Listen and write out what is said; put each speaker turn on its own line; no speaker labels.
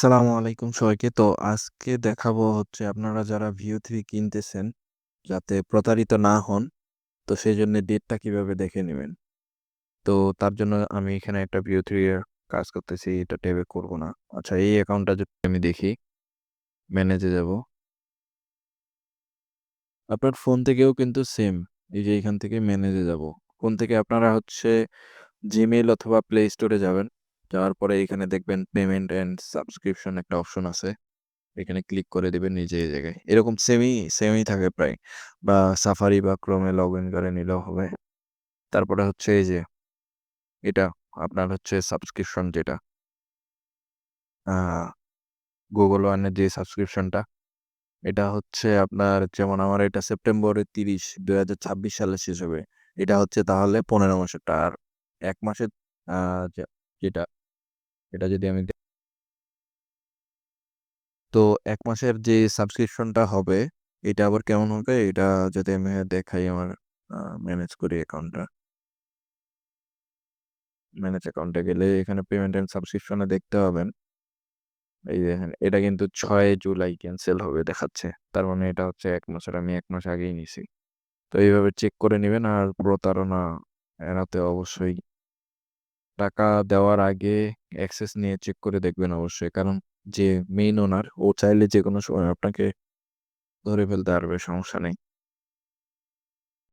আসসালামু আলাইকুম সবাইকে। তো আজকে দেখাবো হচ্ছে আপনারা যারা ভিউ থ্রি কিনতেছেন, যাতে প্রতারিত না হন, তো সেজন্য ডেটটা কীভাবে দেখে নেবেন। তো তার জন্য আমি এখানে একটা ভিউ থ্রি এর কাজ করতেছি। এটা ট্যাবে করব না। আচ্ছা এই অ্যাকাউন্টটা যদি আমি দেখি, ম্যানেজে যাব। আপনার ফোন থেকেও কিন্তু সেম। এই যে এখান থেকে ম্যানেজে যাব। ফোন থেকে আপনারা হচ্ছে Gmail অথবা প্লে স্টোরে যাবেন। যাওয়ার পরে এখানে দেখবেন পেমেন্ট অ্যান্ড সাবস্ক্রিপশন একটা অপশন আছে। এখানে ক্লিক করে দিবেন নিজে এই জায়গায়। এরকম সেমই সেমই থাকে প্রায়। বা সাফারি বা এ লগ ইন করে নিলেও হবে। তারপরে হচ্ছে এই যে এটা আপনার হচ্ছে সাবস্ক্রিপশন যেটা। গুগল ওয়ানের যে সাবস্ক্রিপশনটা, এটা হচ্ছে আপনার যেমন আমার এটা সেপ্টেম্বরের ৩০, ২০২৬ সালে শেষ হবে। এটা হচ্ছে তাহলে ১৫ মাসেরটা। আর এক মাসের যেটা, এটা যদি আমি তো এক মাসের যে সাবস্ক্রিপশনটা হবে, এটা আবার কেমন হবে? এটা যদি আমি দেখাই আমার ম্যানেজ করি অ্যাকাউন্টটা। ম্যানেজ অ্যাকাউন্টে গেলে এখানে পেমেন্ট অ্যান্ড সাবস্ক্রিপশন দেখতে পাবেন। এই দেখেন, এটা কিন্তু ছয় জুলাই ক্যান্সেল হবে দেখাচ্ছে। তার মানে এটা হচ্ছে এক মাসের। আমি এক মাস আগেই নিছি। তো এইভাবে চেক করে নিবেন আর প্রতারণা এড়াতে অবশ্যই টাকা দেওয়ার আগে অ্যাক্সেস নিয়ে চেক করে দেখবেন অবশ্যই। কারণ যে মেইন ওনার ও চাইলে যে কোনো সময় আপনাকে ধরে ফেলতে পারবে, সমস্যা নেই।